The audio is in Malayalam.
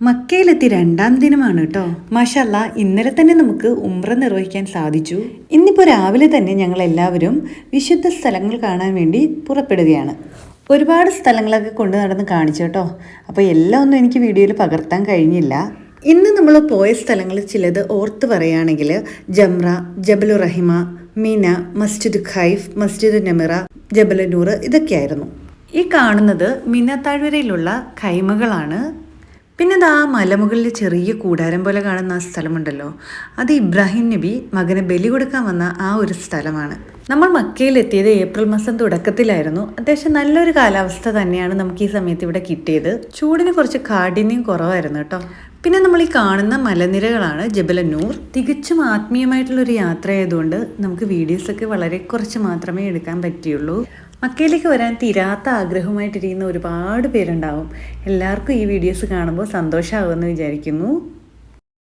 മക്കയിലെത്തി രണ്ടാം ദിനമാണ് കേട്ടോ മാഷല്ല ഇന്നലെ തന്നെ നമുക്ക് ഉംറ നിർവഹിക്കാൻ സാധിച്ചു. ഇന്നിപ്പോൾ രാവിലെ തന്നെ ഞങ്ങൾ എല്ലാവരും വിശുദ്ധ സ്ഥലങ്ങൾ കാണാൻ വേണ്ടി പുറപ്പെടുകയാണ്. ഒരുപാട് സ്ഥലങ്ങളൊക്കെ കൊണ്ട് നടന്ന് കാണിച്ചു കേട്ടോ അപ്പോൾ എല്ലാം ഒന്നും എനിക്ക് വീഡിയോയിൽ പകർത്താൻ കഴിഞ്ഞില്ല. ഇന്ന് നമ്മൾ പോയ സ്ഥലങ്ങൾ ചിലത് ഓർത്ത് പറയുകയാണെങ്കിൽ ജംറ ജബലു റഹിമ മീന മസ്ജിദ് ഖൈഫ് മസ്ജിദ് നമിറ ജബലനൂർ ഇതൊക്കെയായിരുന്നു. ഈ കാണുന്നത് മിന താഴ്വരയിലുള്ള ഖൈമകളാണ്. പിന്നെ ആ മലമുകളിൽ ചെറിയ കൂടാരം പോലെ കാണുന്ന ആ സ്ഥലമുണ്ടല്ലോ. അത് ഇബ്രാഹിം നബി മകനെ ബലി കൊടുക്കാൻ വന്ന ആ ഒരു സ്ഥലമാണ്. നമ്മൾ മക്കയിലെത്തിയത് ഏപ്രിൽ മാസം തുടക്കത്തിലായിരുന്നു. അത്യാവശ്യം നല്ലൊരു കാലാവസ്ഥ തന്നെയാണ് നമുക്ക് ഈ സമയത്ത് ഇവിടെ കിട്ടിയത്. ചൂടിന് കുറച്ച് കാഠിന്യം കുറവായിരുന്നു കേട്ടോ. പിന്നെ നമ്മൾ ഈ കാണുന്ന മലനിരകളാണ് ജബലന്നൂർ തികച്ചും ആത്മീയമായിട്ടുള്ള ഒരു യാത്ര ആയതുകൊണ്ട് നമുക്ക് വീഡിയോസൊക്കെ വളരെ കുറച്ച് മാത്രമേ എടുക്കാൻ പറ്റിയുള്ളൂ. മക്കയിലേക്ക് വരാൻ തീരാത്ത ആഗ്രഹമായിട്ടിരിക്കുന്ന ഒരുപാട് പേരുണ്ടാവും. എല്ലാവർക്കും ഈ വീഡിയോസ് കാണുമ്പോൾ സന്തോഷമാകുമെന്ന് വിചാരിക്കുന്നു.